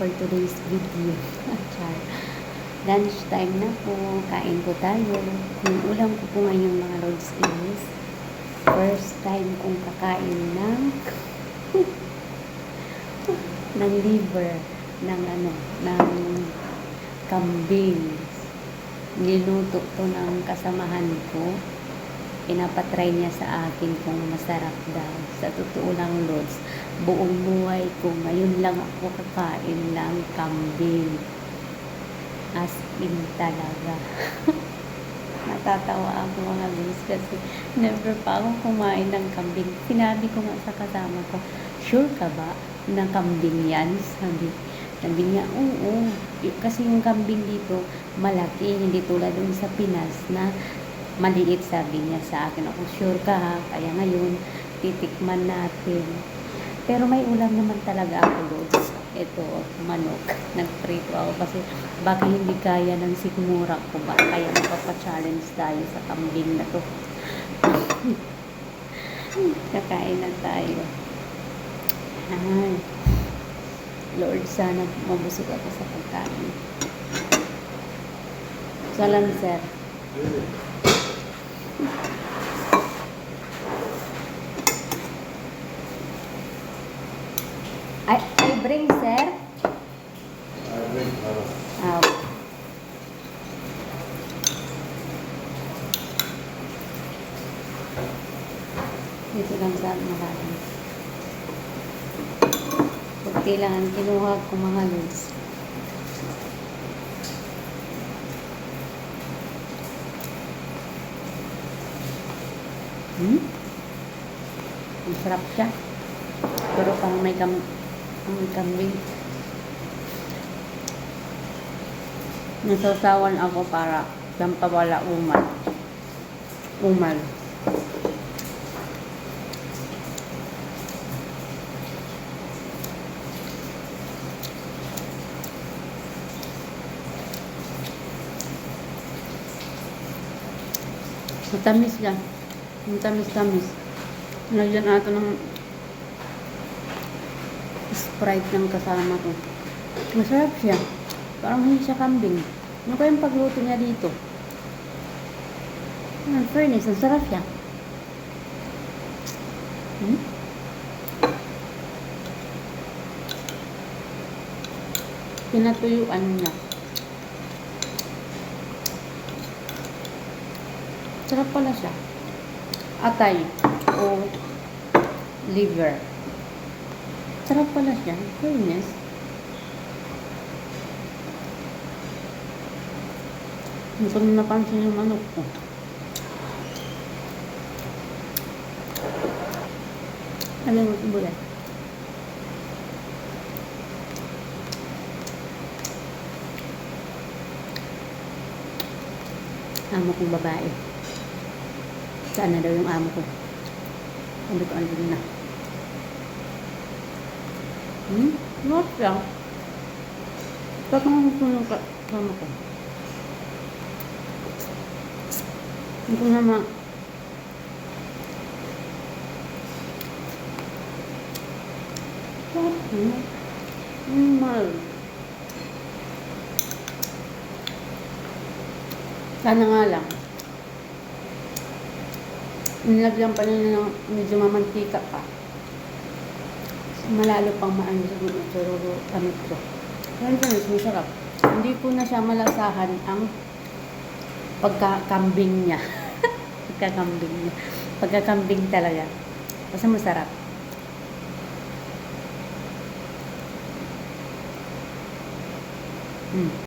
for today's video. Char. Lunch time na po. Kain po tayo. Yung ulam ko po ngayon mga lords is first time kong kakain ng ng liver ng ano ng kambing niluto to ng kasamahan ko pinapatry niya sa akin kung masarap daw sa totoo lang Lods buong buhay ko ngayon lang ako kakain ng kambing as in talaga natatawa ako mga Lods kasi never pa ako kumain ng kambing sinabi ko nga sa kasama ko sure ka ba na kambing yan sabi sabi niya, oo. Y- Kasi yung kambing dito, malaki. Hindi tulad dun sa Pinas na maliit, sabi niya sa akin. Ako, sure ka ha? Kaya ngayon, titikman natin. Pero may ulam naman talaga ako, Lods. Ito, manok. Nagprito ako kasi baka hindi kaya ng sikmura ko ba. Kaya magpapa-challenge tayo sa kambing na to. Kakain na tayo. Ay. Lord, sana mabusog ako sa pagkain. Salam, sir. I, I bring, sir. Ah, dito lang sa Makati. Pag kailangan kinuha ko mga lods. Hmm? Ang sarap siya. Pero pang may kam may kambing. Nasasawan ako para sampawala umal. Umal. Matamis yan. Matamis-tamis. Lagyan natin ng Sprite ng kasama ko. Masarap siya. Parang hindi siya kambing. Ano kaya yung pagluto niya dito? In fairness, ang sarap siya. Hmm? Pinatuyuan niya. Sarap pala siya. Atay o liver. Sarap pala siya. Fairness. Hindi ko na napansin yung manok ko. Ano yung ibulay? Amo kong babae. Saan na daw yung amo ko? Sabi ko, andun na. Hmm? Not siya. Ba't naman gusto ng kasama ko? Hindi ko naman. Hmm? Mal. Sana nga lang. Nilagyan pa nila ng medyo mamantika pa. Malalo pang maano siguro siguro kamit ko. Pero mas masarap. Hindi ko na siya malasahan ang pagkakambing niya. pagkakambing niya. Pagkakambing talaga. Basta masarap. Mm.